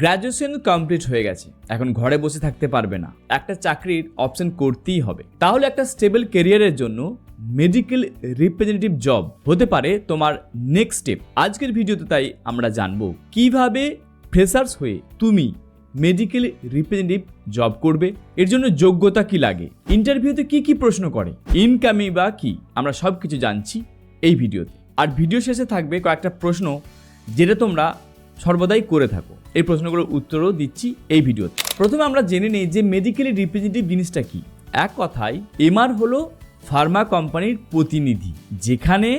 Graduation complete হয়ে গেছে। এখন ঘরে বসে থাকতে পারবে না। একটা চাকরির অপশন করতেই হবে। তাহলে একটা স্টেবল কেরিয়ারের জন্য মেডিকেল রিপ্রেজেন্টেটিভ জব হতে পারে তোমার নেক্সট স্টেপ আজকের ভিডিওতে তাই আমরা জানব কীভাবে ফ্রেশার্স হয়ে তুমি মেডিকেল রিপ্রেজেন্টেটিভ জব করবে, এর জন্য যোগ্যতা কি লাগে ইন্টারভিউতে কি কি প্রশ্ন করে ইনকামই বা কি, আমরা সব কিছু জানছি এই ভিডিওতে। আর ভিডিও শেষে থাকবে কয়েকটা প্রশ্ন যেটা তোমরা সর্বদাই করে থাকো। এই প্রশ্নগুলোর উত্তরও দিচ্ছি এই ভিডিওতে। প্রথমে আমরা জেনে নিই যে মেডিকেলি রিপ্রেজেন্টেটিভ জিনিসটা কি। এক কথায় এমআর হলো ফার্মা কোম্পানির প্রতিনিধি, যেখানে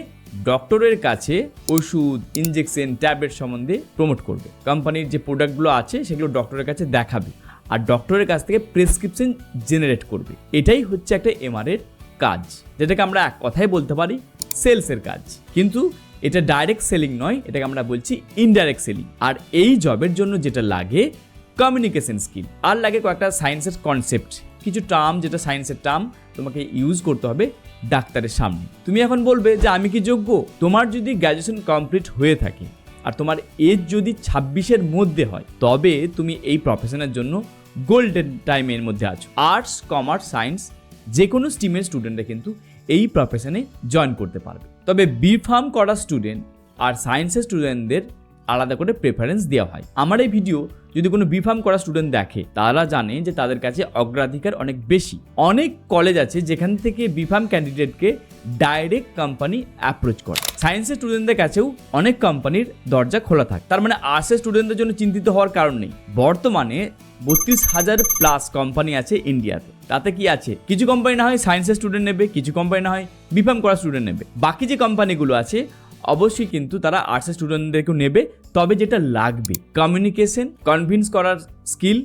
ডক্টরের কাছে ওষুধ ইনজেকশন ট্যাবলেট সম্বন্ধে প্রমোট করবে। কোম্পানির যে প্রোডাক্টগুলো আছে, সেগুলো ডক্টরের কাছে দেখাবে আর ডক্টরের কাছ থেকে প্রেসক্রিপশন জেনারেট করবে। এটাই হচ্ছে একটা এমআরের কাজ, যেটাকে আমরা এক কথায় বলতে পারি সেলসের কাজ। কিন্তু এটা ডাইরেক্ট সেলিং নয়, এটাকে আমরা বলছি ইনডাইরেক্ট সেলিং আর এই জবের জন্য যেটা লাগে কমিউনিকেশন স্কিল আর লাগে কয়েকটা সায়েন্সের কনসেপ্ট কিছু টার্ম যেটা সায়েন্সের টার্ম তোমাকে ইউজ করতে হবে ডাক্তারের সামনে। তুমি এখন বলবে যে, আমি কি যোগ্য? তোমার যদি গ্র্যাজুয়েশন কমপ্লিট হয়ে থাকে, আর তোমার এজ যদি ছাব্বিশের মধ্যে হয়, তবে তুমি এই প্রফেশনের জন্য গোল্ডেন টাইমের মধ্যে আছো। আর্টস কমার্স সায়েন্স যে কোনো স্ট্রিমের স্টুডেন্টরা কিন্তু এই প্রফেশনে জয়েন করতে পারবে। তবে বি ফার্ম করা স্টুডেন্ট আর সায়েন্সের স্টুডেন্টদের আলাদা করে প্রেফারেন্স দেওয়া হয়। আমার এই ভিডিও যদি কোনো বিফার্ম করা স্টুডেন্ট দেখে, তারা জানে যে তাদের কাছে অগ্রাধিকার অনেক বেশি। অনেক কলেজ আছে যেখান থেকে বিফার্ম ক্যান্ডিডেটকে ডাইরেক্ট কোম্পানি অ্যাপ্রোচ করে। সায়েন্সের স্টুডেন্টদের কাছেও অনেক কোম্পানির দরজা খোলা থাকে। তার মানে আর্টসের স্টুডেন্টদের জন্য চিন্তিত হওয়ার কারণ নেই। বর্তমানে বত্রিশ হাজার প্লাস কোম্পানি আছে ইন্ডিয়াতে তাতে কি আছে? কিছু কোম্পানি না হয় সায়েন্সের স্টুডেন্ট নেবে, কিছু কোম্পানি না হয় বিফার্ম করা স্টুডেন্ট নেবে। বাকি যে কোম্পানিগুলো আছে অবশ্যই কিন্তু তারা আর্টসের স্টুডেন্টদেরকেও নেবে, তবে যেটা লাগবে কমিউনিকেশন কনভিন্স করার স্কিল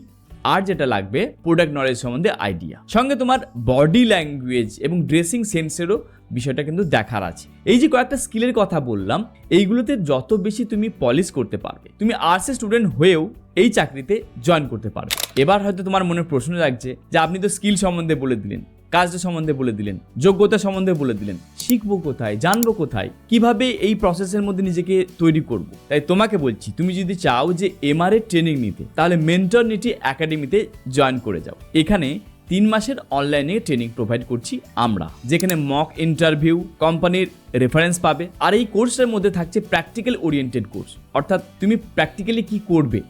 আর যেটা লাগবে প্রোডাক্ট নলেজ সম্বন্ধে আইডিয়া সঙ্গে তোমার বডি ল্যাঙ্গুয়েজ এবং ড্রেসিং সেন্সেরও বিষয়টা কিন্তু দেখার আছে। এই যে কয়েকটা স্কিলের কথা বললাম, এইগুলোতে যত বেশি তুমি পলিশ করতে পারবে, তুমি আর্টসের স্টুডেন্ট হয়েও এই চাকরিতে জয়েন করতে পারবে। এবার হয়তো তোমার মনে প্রশ্ন লাগছে যে আপনি তো স্কিল সম্বন্ধে বলে দিলেন কাজটা সম্বন্ধে বলে দিলেন, যোগ্যতা সম্বন্ধে বলে দিলেন, শিখব কোথায়, জানব কোথায়, কীভাবে এই প্রসেসের মধ্যে নিজেকে তৈরি করব? তাই তোমাকে বলছি, তুমি যদি চাও যে এমআর এর ট্রেনিং নিতে, তাহলে মেন্টরনিটি একাডেমিতে জয়েন করে যাও। এখানে তিন মাসের অনলাইনে ট্রেনিং প্রোভাইড করছি আমরা, যেখানে মক ইন্টারভিউ কোম্পানির রেফারেন্স পাবে, আর এই কোর্সের মধ্যে থাকছে প্র্যাকটিক্যাল ওরিয়েন্টেড কোর্স অর্থাৎ তুমি প্র্যাকটিক্যালি কি করবে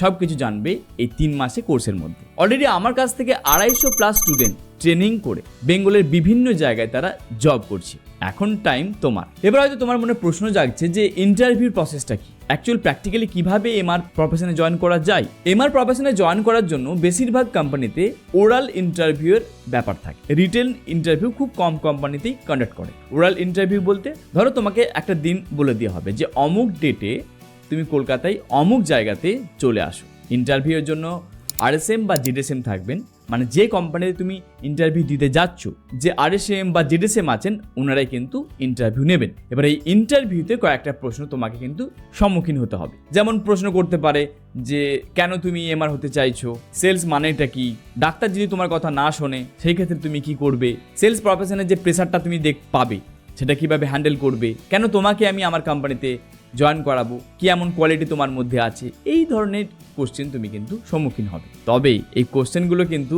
সব কিছু জানবে এই তিন মাসে কোর্সের মধ্যে। অলরেডি আমার কাছ থেকে আড়াইশো প্লাস স্টুডেন্ট ট্রেনিং করে বেঙ্গলের বিভিন্ন জায়গায় তারা জব করছে। এখন টাইম তোমার। এবার হয়তো তোমার মনে প্রশ্ন জাগছে যে ইন্টারভিউর প্রসেসটা কি? অ্যাকচুয়াল প্র্যাকটিক্যালি কীভাবে এমআর প্রফেশনে জয়েন করা যায়? এমআর প্রফেশনে জয়েন করার জন্য বেশিরভাগ কোম্পানিতে ওরাল ইন্টারভিউয়ের ব্যাপার থাকে। রিটেল ইন্টারভিউ খুব কম কোম্পানিতেই কন্ডাক্ট করে। ওরাল ইন্টারভিউ বলতে ধরো তোমাকে একটা দিন বলে দেওয়া হবে যে অমুক ডেটে তুমি কলকাতায় অমুক জায়গাতে চলে আসো। ইন্টারভিউয়ের জন্য আরএসএম বা জিডিএসএম থাকবেন। মানে যে কোম্পানিতে তুমি ইন্টারভিউ দিতে যাচ্ছ, যে আরএসএম বা জিডিএসএম আছেন ওনারাই কিন্তু ইন্টারভিউ নেবেন। এবার এই ইন্টারভিউতে কয়েকটা প্রশ্ন তোমাকে কিন্তু সম্মুখীন হতে হবে। যেমন প্রশ্ন করতে পারে যে, কেন তুমি এমআর হতে চাইছো? সেলস মানেটা কি? ডাক্তার যদি তোমার কথা না শোনে, সেই ক্ষেত্রে তুমি কি করবে? সেলস প্রফেশনের যে প্রেশারটা তুমি দেখ, পাবে, সেটা কীভাবে হ্যান্ডেল করবে? কেন তোমাকে আমি আমার কোম্পানিতে জয়েন করাবো, কি এমন কোয়ালিটি তোমার মধ্যে আছে, এই ধরনের কোশ্চেন তুমি কিন্তু সম্মুখীন হবে। তবে এই কোশ্চেনগুলো কিন্তু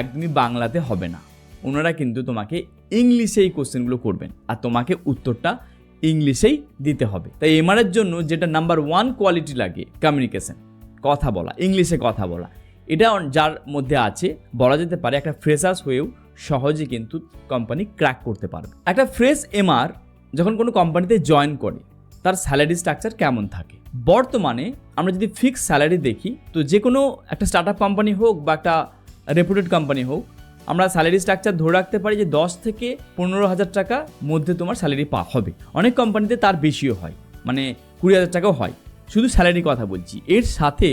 একদমই বাংলাতে হবে না। ওনারা কিন্তু তোমাকে ইংলিশে এই কোশ্চেনগুলো করবেন, আর তোমাকে উত্তরটা ইংলিশেই দিতে হবে। তাই এমআরের জন্য যেটা নাম্বার ওয়ান কোয়ালিটি লাগে কমিউনিকেশন কথা বলা ইংলিশে কথা বলা। এটা যার মধ্যে আছে, বলা যেতে পারে একটা ফ্রেশার্স হয়েও সহজে কিন্তু কোম্পানি ক্র্যাক করতে পারবে। একটা ফ্রেশ এমআর যখন কোনো কোম্পানিতে জয়েন করে তার স্যালারি স্ট্রাকচার কেমন থাকে? বর্তমানে আমরা যদি ফিক্স স্যালারি দেখি, তো যে কোনো একটা স্টার্ট আপ কোম্পানি হোক বা একটা রেপুটেড কোম্পানি হোক, আমরা স্যালারি স্ট্রাকচার ধরে রাখতে পারি যে দশ থেকে পনেরো হাজার টাকা মধ্যে তোমার স্যালারি পা হবে। অনেক কোম্পানিতে তার বেশিও হয় মানে কুড়ি হাজার টাকাও হয়। শুধু স্যালারির কথা বলছি, এর সাথে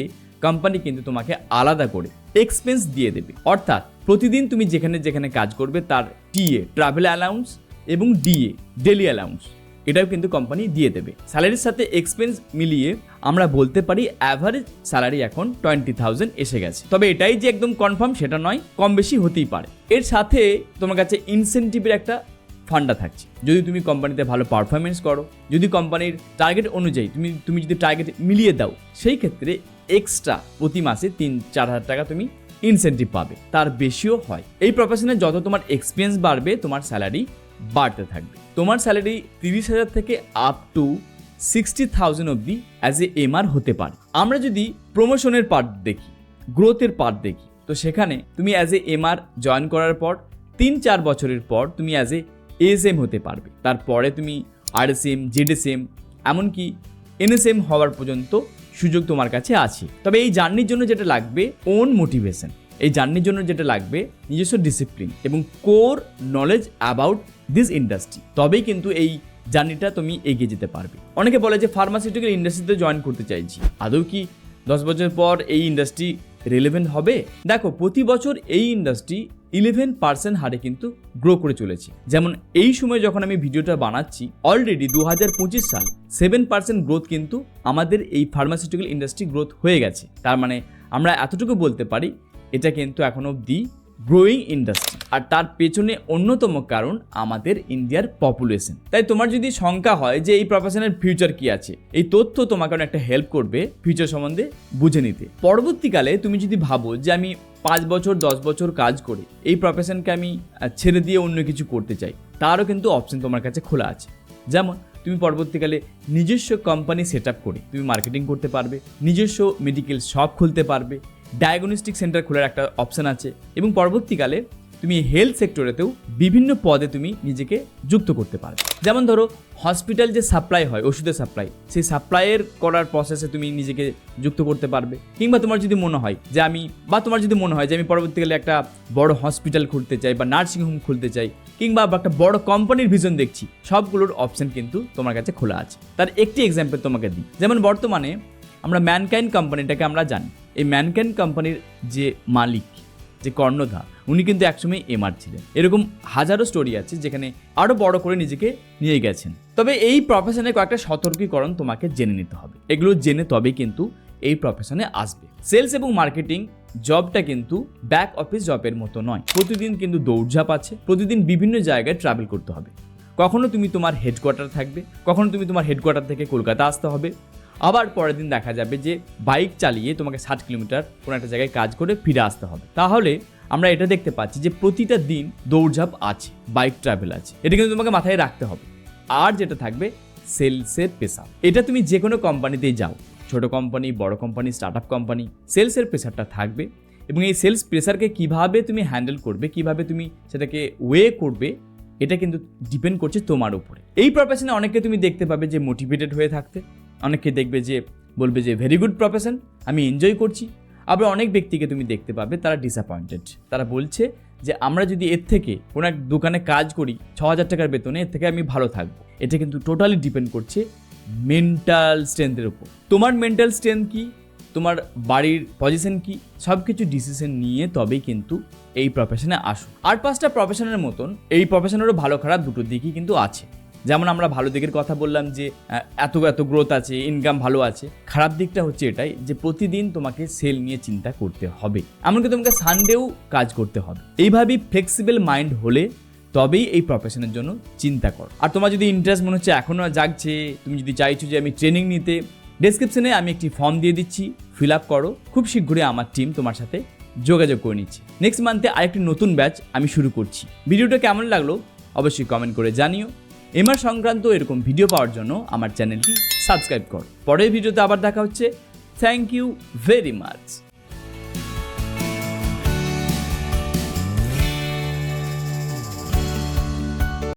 কোম্পানি কিন্তু তোমাকে আলাদা করে এক্সপেন্স দিয়ে দেবে। অর্থাৎ প্রতিদিন তুমি যেখানে যেখানে কাজ করবে, তার টিএ ট্রাভেল অ্যালাউন্স এবং ডিএ ডেলি অ্যালাউন্স এটাও কিন্তু কোম্পানি দিয়ে দেবে। স্যালারির সাথে এক্সপেন্স মিলিয়ে আমরা বলতে পারি অ্যাভারেজ স্যালারি এখন টোয়েন্টি থাউজেন্ড এসে গেছে। তবে এটাই যে একদম কনফার্ম সেটা নয়, কম বেশি হতেই পারে। এর সাথে তোমার কাছে ইনসেন্টিভের একটা ফান্ডা থাকছে। যদি তুমি কোম্পানিতে ভালো পারফরমেন্স করো, যদি কোম্পানির টার্গেট অনুযায়ী তুমি তুমি যদি টার্গেট মিলিয়ে দাও, সেই ক্ষেত্রে এক্সট্রা প্রতি মাসে তিন, চার হাজার টাকা তুমি ইনসেন্টিভ পাবে। তার বেশিও হয়। এই প্রফেশনে যত তোমার এক্সপিরিয়েন্স বাড়বে, তোমার স্যালারি বাড়তে থাকবে। তোমার স্যালারি তিরিশ হাজার থেকে আপ টু সিক্সটি থাউজেন্ড অবধি অ্যাজ এ এমআর হতে পারে। আমরা যদি প্রমোশনের পার্ট দেখি গ্রোথের পার্ট দেখি, তো সেখানে তুমি অ্যাজ এ এমআর জয়েন করার পর তিন চার বছরের পর তুমি অ্যাজ এ এসএম হতে পারবে। তারপরে তুমি আর এস আরএসএম জেডএসএম এমনকি এনএসএম হওয়ার পর্যন্ত সুযোগ তোমার কাছে আছে। তবে এই জার্নির জন্য যেটা লাগবে ওন মোটিভেশন এই জার্নির জন্য যেটা লাগবে, নিজস্ব ডিসিপ্লিন এবং core knowledge about this industry তবেই কিন্তু এই জার্নিটা তুমি এগিয়ে যেতে পারবে। অনেকে বলে যে ফার্মাসিউটিক্যাল ইন্ডাস্ট্রিতে জয়েন করতে চাইছি। আদৌ কি দশ বছর পর এই ইন্ডাস্ট্রি রেলেভেন্ট হবে? দেখো, প্রতি বছর এই ইন্ডাস্ট্রি ইলেভেন পার্সেন্ট হারে কিন্তু গ্রো করে চলেছে। যেমন এই সময় যখন আমি ভিডিওটা বানাচ্ছি অলরেডি দু হাজার পঁচিশ সাল সেভেন পার্সেন্ট গ্রোথ কিন্তু আমাদের এই ফার্মাসিউটিক্যাল ইন্ডাস্ট্রি গ্রোথ হয়ে গেছে। তার মানে আমরা এতটুকু বলতে পারি, এটা কিন্তু এখন অবধি গ্রোয়িং ইন্ডাস্ট্রি আর তার পেছনে অন্যতম কারণ আমাদের ইন্ডিয়ার পপুলেশন তাই তোমার যদি শঙ্কা হয় যে এই প্রফেশনের ফিউচার কি আছে, এই তথ্য তোমাকে একটা হেল্প করবে ফিউচার সম্বন্ধে বুঝে নিতে। পরবর্তীকালে তুমি যদি ভাবো যে আমি পাঁচ বছর, দশ বছর কাজ করে এই প্রফেশনকে আমি ছেড়ে দিয়ে অন্য কিছু করতে চাই, তারও কিন্তু অপশন তোমার কাছে খোলা আছে। যেমন তুমি পরবর্তীকালে নিজস্ব কোম্পানি সেট আপ করে তুমি মার্কেটিং করতে পারবে, নিজস্ব মেডিকেল শপ খুলতে পারবে ডায়াগনস্টিক সেন্টার খোলার একটা অপশন আছে এবং পরবর্তীকালে তুমি হেলথ সেক্টরেতেও বিভিন্ন পদে তুমি নিজেকে যুক্ত করতে পারবে। যেমন ধরো হসপিটাল যে সাপ্লাই হয়, ওষুধের সাপ্লাই সেই সাপ্লাইয়ের করার প্রসেসে তুমি নিজেকে যুক্ত করতে পারবে। কিংবা তোমার যদি মনে হয় যে আমি, বা তোমার যদি মনে হয় যে আমি পরবর্তীকালে একটা বড় হসপিটাল খুলতে চাই, বা নার্সিং হোম খুলতে চাই, কিংবা একটা বড় কোম্পানির ভিজন দেখছি, সবগুলোর অপশন কিন্তু তোমার কাছে খোলা আছে। তার একটি এক্সাম্পল তোমাকে দিই। যেমন বর্তমানে আমরা ম্যানকাইন কোম্পানিটাকে আমরা জানি। এই ম্যানকাইন কোম্পানির যে মালিক, যে কর্ণধা উনি কিন্তু একসময় এমআর ছিলেন। এরকম হাজারো স্টোরি আছে যেখানে আরও বড় করে নিজেকে নিয়ে গেছেন। তবে এই প্রফেশনে কয়েকটা সতর্কীকরণ তোমাকে জেনে নিতে হবে। এগুলো জেনে তবেই কিন্তু এই প্রফেশনে আসবে। সেলস এবং মার্কেটিং জবটা কিন্তু ব্যাক অফিস জবের মতো নয়। প্রতিদিন কিন্তু দৌড়ঝাঁপ আছে। প্রতিদিন বিভিন্ন জায়গায় ট্রাভেল করতে হবে। কখনো তুমি তোমার হেডকোয়ার্টার থাকবে, কখনো তুমি তোমার হেডকোয়ার্টার থেকে কলকাতা আসতে হবে। আবার পরের দিন দেখা যাবে যে বাইক চালিয়ে তোমাকে ষাট কিলোমিটার কোনো একটা জায়গায় কাজ করে ফিরে আসতে হবে। তাহলে আমরা এটা দেখতে পাচ্ছি যে প্রতিটা দিন দৌড়ঝাঁপ আছে, বাইক ট্রাভেল আছে। এটা কিন্তু তোমাকে মাথায় রাখতে হবে। আর যেটা থাকবে সেলসের পেশা। এটা তুমি যে কোনো কোম্পানিতেই যাও। ছোট কোম্পানি, বড় কোম্পানি স্টার্ট আপ কোম্পানি সেলসের প্রেশারটা থাকবে। এবং এই সেলস প্রেশারকে কীভাবে তুমি হ্যান্ডেল করবে, কীভাবে তুমি সেটাকে ওয়ে করবে, এটা কিন্তু ডিপেন্ড করছে তোমার উপরে। এই প্রফেশনে অনেককে তুমি দেখতে পাবে যে মোটিভেটেড হয়ে থাকতে। অনেককে দেখবে যে বলবে যে ভেরি গুড প্রফেশন আমি এনজয় করছি। আবার অনেক ব্যক্তিকে তুমি দেখতে পাবে, তারা ডিসঅ্যাপয়েন্টেড তারা বলছে যে, আমরা যদি এর থেকে কোনো এক দোকানে কাজ করি ছ হাজার টাকার বেতনে, এর থেকে আমি ভালো থাকব। এটা কিন্তু টোটালি ডিপেন্ড করছে মেন্টাল স্ট্রেংথের উপর। তোমার মেন্টাল স্ট্রেংথ কি? তোমার বাড়ির পজিশন কি? সব কিছু ডিসিশন নিয়ে তবেই কিন্তু এই প্রফেশনে আসো। আর পাঁচটা প্রফেশনের মতন, এই প্রফেশনেরও ভালো খারাপ দুটো দিকই কিন্তু আছে। যেমন আমরা ভালো দিকের কথা বললাম যে এত এত গ্রোথ আছে ইনকাম ভালো আছে। খারাপ দিকটা হচ্ছে এটাই যে, প্রতিদিন তোমাকে সেল নিয়ে চিন্তা করতে হবে। এমনকি তোমাকে সানডেও কাজ করতে হবে। এইভাবেই ফ্লেক্সিবল মাইন্ড হলে তবেই এই প্রফেশনের জন্য চিন্তা করো। আর তোমার যদি ইন্টারেস্ট মনে হচ্ছে এখনও জাগছে, তুমি যদি চাইছো যে, আমি ট্রেনিং নিতে ডেসক্রিপশনে আমি একটি ফর্ম দিয়ে দিচ্ছি ফিল আপ করো। খুব শীঘ্রই আমার টিম তোমার সাথে যোগাযোগ করে নিচ্ছে। নেক্সট মান্থে আরেকটি নতুন ব্যাচ আমি শুরু করছি। ভিডিওটা কেমন লাগল? অবশ্যই কমেন্ট করে জানিও। এমআর সংক্রান্ত এরকম ভিডিও পাওয়ার জন্য আমার চ্যানেলটি সাবস্ক্রাইব কর। পরের ভিডিওতে আবার দেখা হচ্ছে। Thank you very much